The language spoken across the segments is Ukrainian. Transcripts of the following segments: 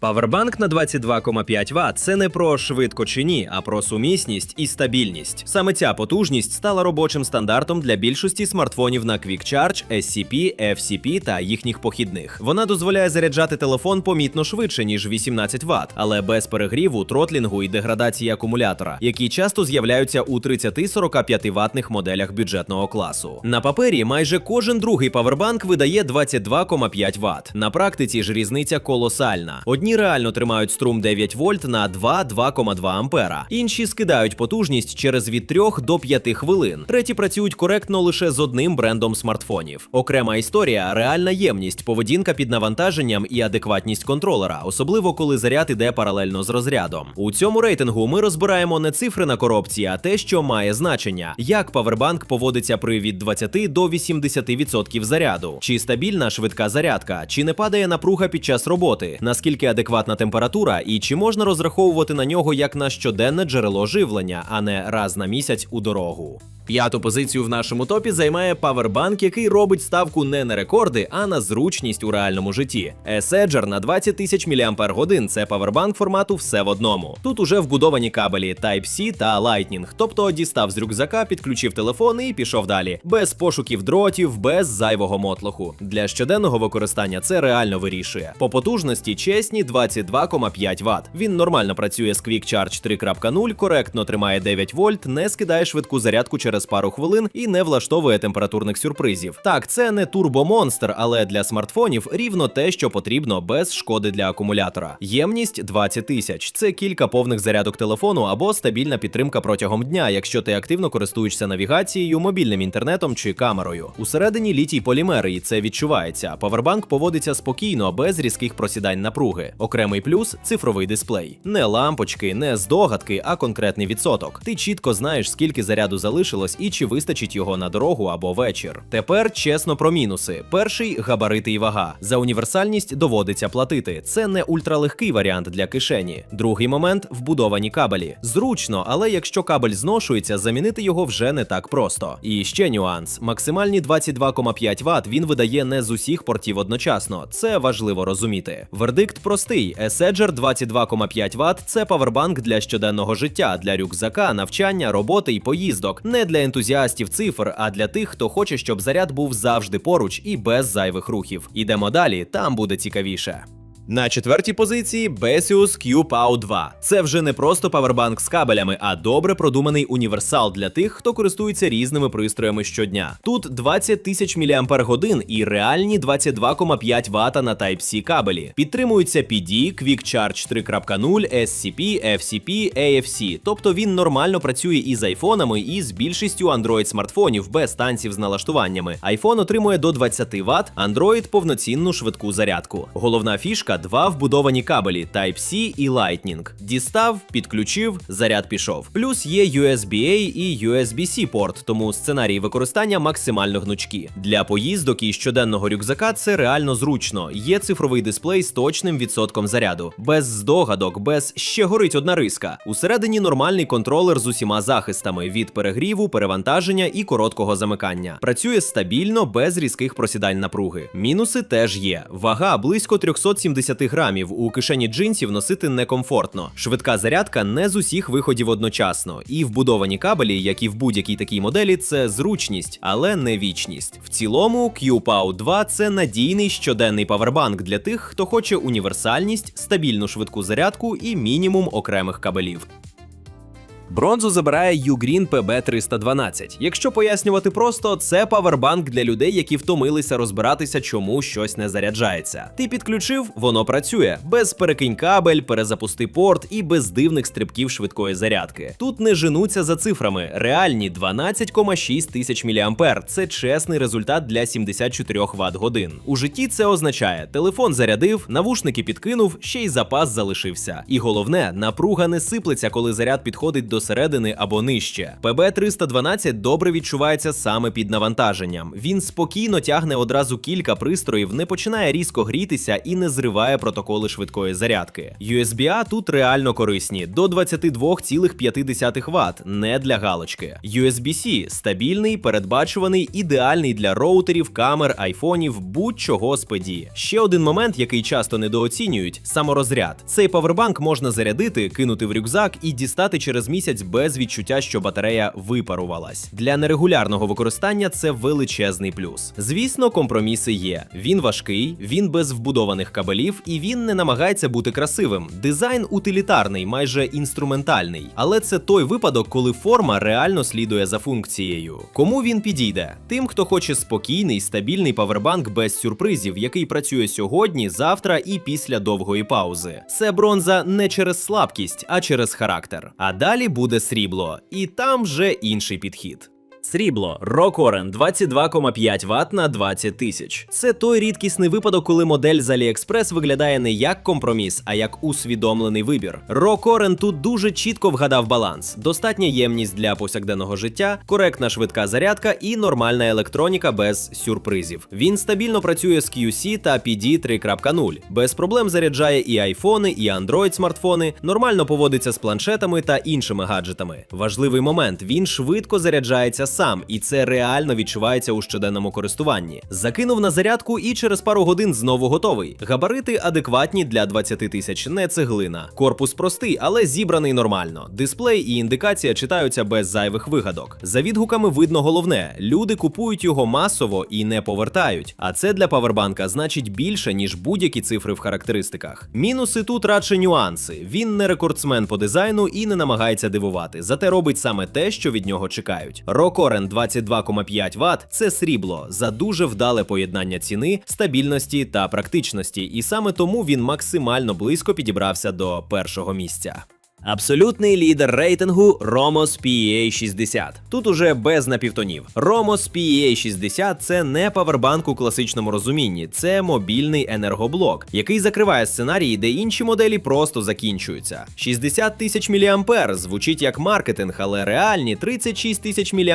Павербанк на 22,5 Вт – це не про швидко чи ні, а про сумісність і стабільність. Саме ця потужність стала робочим стандартом для більшості смартфонів на Quick Charge, SCP, FCP та їхніх похідних. Вона дозволяє заряджати телефон помітно швидше ніж 18 Вт, але без перегріву, тротлінгу і деградації акумулятора, які часто з'являються у 30-45 ватних моделях бюджетного класу. На папері майже кожен другий павербанк видає 22,5 Вт. На практиці ж різниця колосальна. Одні реально тримають струм 9 вольт на 2-2,2 ампера. Інші скидають потужність через від 3 до 5 хвилин. Треті працюють коректно лише з одним брендом смартфонів. Окрема історія реальна ємність, поведінка під навантаженням і адекватність контролера, особливо коли заряд іде паралельно з розрядом. У цьому рейтингу ми розбираємо не цифри на коробці, а те, що має значення, як павербанк поводиться при від 20 до 80% заряду, чи стабільна швидка зарядка, чи не падає напруга під час роботи, наскільки адекватна температура, і чи можна розраховувати на нього як на щоденне джерело живлення, а не раз на місяць у дорогу. П'яту позицію в нашому топі займає павербанк, який робить ставку не на рекорди, а на зручність у реальному житті. Еседжер на 20 тисяч мАч – це павербанк формату все в одному. Тут уже вбудовані кабелі Type-C та Lightning, тобто дістав з рюкзака, підключив телефон і пішов далі. Без пошуків дротів, без зайвого мотлоху. Для щоденного використання це реально вирішує. По потужності чесні 22,5 Вт. Він нормально працює з Quick Charge 3.0, коректно тримає 9 вольт, не скидає швидку зарядку через пару хвилин і не влаштовує температурних сюрпризів. Так, це не турбомонстр, але для смартфонів рівно те, що потрібно без шкоди для акумулятора. Ємність 20 тисяч. Це кілька повних зарядок телефону або стабільна підтримка протягом дня, якщо ти активно користуєшся навігацією, мобільним інтернетом чи камерою. Усередині літій полімери, і це відчувається. Павербанк поводиться спокійно, без різких просідань напруги. Окремий плюс цифровий дисплей. Не лампочки, не здогадки, а конкретний відсоток. Ти чітко знаєш, скільки заряду залишилось і чи вистачить його на дорогу або вечір. Тепер чесно про мінуси. Перший габарити і вага. За універсальність доводиться платити. Це не ультралегкий варіант для кишені. Другий момент вбудовані кабелі. Зручно, але якщо кабель зношується, замінити його вже не так просто. І ще нюанс: максимальні 22,5 Вт він видає не з усіх портів одночасно. Це важливо розуміти. Вердикт простий: Еседжер 22,5 Вт – це павербанк для щоденного життя, для рюкзака, навчання, роботи і поїздок. Не для ентузіастів цифр, а для тих, хто хоче, щоб заряд був завжди поруч і без зайвих рухів. Ідемо далі, там буде цікавіше. На четвертій позиції Besius Q-POW 2. Це вже не просто павербанк з кабелями, а добре продуманий універсал для тих, хто користується різними пристроями щодня. Тут 20 тисяч мАч і реальні 22,5 Вт на Type-C кабелі. Підтримуються PD, Quick Charge 3.0, SCP, FCP, AFC. Тобто він нормально працює і з айфонами, і з більшістю Android смартфонів без танців з налаштуваннями. iPhone отримує до 20 Вт, Android повноцінну швидку зарядку. Головна фішка два вбудовані кабелі Type-C і Lightning. Дістав, підключив, заряд пішов. Плюс є USB-A і USB-C порт, тому сценарії використання максимально гнучкі. Для поїздок і щоденного рюкзака це реально зручно. Є цифровий дисплей з точним відсотком заряду, без здогадок, без ще горить одна риска. Усередині нормальний контролер з усіма захистами від перегріву, перевантаження і короткого замикання. Працює стабільно, без різких просідань напруги. Мінуси теж є. Вага близько 370 грамів. У кишені джинсів носити некомфортно. Швидка зарядка не з усіх виходів одночасно. І вбудовані кабелі, як і в будь-якій такій моделі, це зручність, але не вічність. В цілому, QPOW 2 це надійний щоденний павербанк для тих, хто хоче універсальність, стабільну швидку зарядку і мінімум окремих кабелів. Бронзу забирає Ugreen PB312. Якщо пояснювати просто, це павербанк для людей, які втомилися розбиратися, чому щось не заряджається. Ти підключив, воно працює без перекинь кабель, перезапусти порт і без дивних стрибків швидкої зарядки. Тут не женуться за цифрами. Реальні 12,6 тисяч мА. Це чесний результат для 74 Вт годин. У житті це означає, телефон зарядив, навушники підкинув, ще й запас залишився. І головне, напруга не сиплеться, коли заряд підходить до до середини або нижче. ПБ-312 добре відчувається саме під навантаженням. Він спокійно тягне одразу кілька пристроїв, не починає різко грітися і не зриває протоколи швидкої зарядки. USB-A тут реально корисні до 22,5 Вт, не для галочки. USB-C стабільний, передбачуваний, ідеальний для роутерів, камер, айфонів, будь-чого PD. Ще один момент, який часто недооцінюють саморозряд. Цей павербанк можна зарядити, кинути в рюкзак і дістати через місяць без відчуття, що батарея випарувалась. Для нерегулярного використання це величезний плюс. Звісно, компроміси є. Він важкий, він без вбудованих кабелів і він не намагається бути красивим. Дизайн утилітарний, майже інструментальний. Але це той випадок, коли форма реально слідує за функцією. Кому він підійде? Тим, хто хоче спокійний, стабільний павербанк без сюрпризів, який працює сьогодні, завтра і після довгої паузи. Це бронза не через слабкість, а через характер. А далі буде срібло, і там вже інший підхід. Срібло Рокорен 22,5 Вт на 20 тисяч. Це той рідкісний випадок, коли модель з AliExpress виглядає не як компроміс, а як усвідомлений вибір. Рокорен тут дуже чітко вгадав баланс: достатня ємність для повсякденного життя, коректна швидка зарядка і нормальна електроніка без сюрпризів. Він стабільно працює з QC та PD 3.0. Без проблем заряджає і айфони, і Android смартфони, нормально поводиться з планшетами та іншими гаджетами. Важливий момент: він швидко заряджається сам, і це реально відчувається у щоденному користуванні. Закинув на зарядку і через пару годин знову готовий. Габарити адекватні для 20 тисяч, не цеглина. Корпус простий, але зібраний нормально. Дисплей і індикація читаються без зайвих вигадок. За відгуками видно головне: люди купують його масово і не повертають. А це для павербанка значить більше, ніж будь-які цифри в характеристиках. Мінуси тут радше нюанси. Він не рекордсмен по дизайну і не намагається дивувати, зате робить саме те, що від нього чекають. Рокорен 22,5 Вт – це срібло за дуже вдале поєднання ціни, стабільності та практичності, і саме тому він максимально близько підібрався до першого місця. Абсолютний лідер рейтингу Romos PEA 60. Тут уже без напівтонів. Romos PEA 60 це не павербанк у класичному розумінні, це мобільний енергоблок, який закриває сценарії, де інші моделі просто закінчуються. 60 тисяч мА звучить як маркетинг, але реальні 36 тисяч мАч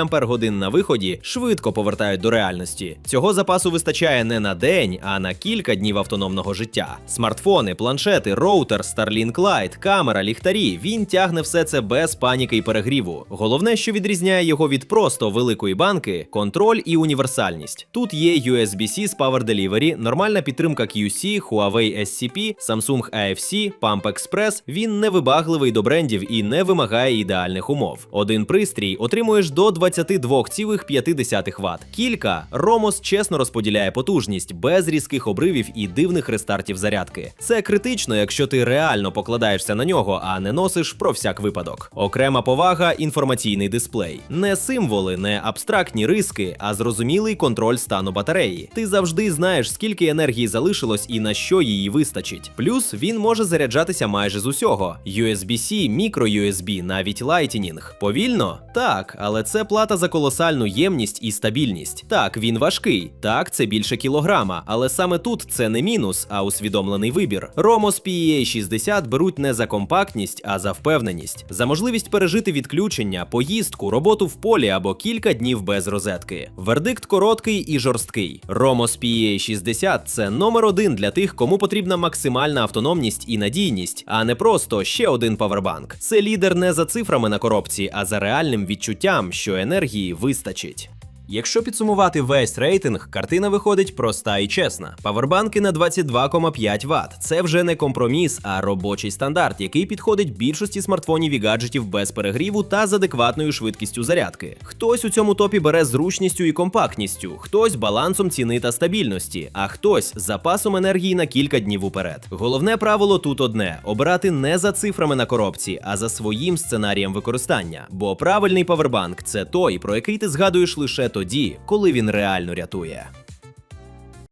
на виході швидко повертають до реальності. Цього запасу вистачає не на день, а на кілька днів автономного життя. Смартфони, планшети, роутер, Starlink Lite, камера, ліхтарі. Він тягне все це без паніки і перегріву. Головне, що відрізняє його від просто великої банки контроль і універсальність. Тут є USB-C з Power Delivery, нормальна підтримка QC, Huawei SCP, Samsung AFC, Pump Express. Він не вибагливий до брендів і не вимагає ідеальних умов. Один пристрій отримуєш до 22,5 Вт. Кілька Romos чесно розподіляє потужність без різких обривів і дивних рестартів зарядки. Це критично, якщо ти реально покладаєшся на нього, а не носиш про всяк випадок. Окрема повага інформаційний дисплей. Не символи, не абстрактні риски, а зрозумілий контроль стану батареї. Ти завжди знаєш, скільки енергії залишилось і на що її вистачить. Плюс він може заряджатися майже з усього: USB-C, мікро-USB, навіть Lightning. Повільно? Так, але це плата за колосальну ємність і стабільність. Так, він важкий, так, це більше кілограма, але саме тут це не мінус, а усвідомлений вибір. Romos PEA 60 беруть не за компактність, а за впевненість, за можливість пережити відключення, поїздку, роботу в полі або кілька днів без розетки. Вердикт короткий і жорсткий. Romos PEA 60 – це номер один для тих, кому потрібна максимальна автономність і надійність, а не просто ще один павербанк. Це лідер не за цифрами на коробці, а за реальним відчуттям, що енергії вистачить. Якщо підсумувати весь рейтинг, картина виходить проста і чесна. Павербанки на 22,5 Вт. Це вже не компроміс, а робочий стандарт, який підходить більшості смартфонів і гаджетів без перегріву та з адекватною швидкістю зарядки. Хтось у цьому топі бере зручністю і компактністю, хтось балансом ціни та стабільності, а хтось запасом енергії на кілька днів уперед. Головне правило тут одне: обирати не за цифрами на коробці, а за своїм сценарієм використання. Бо правильний павербанк це той, про який ти згадуєш лише тоді, коли він реально рятує.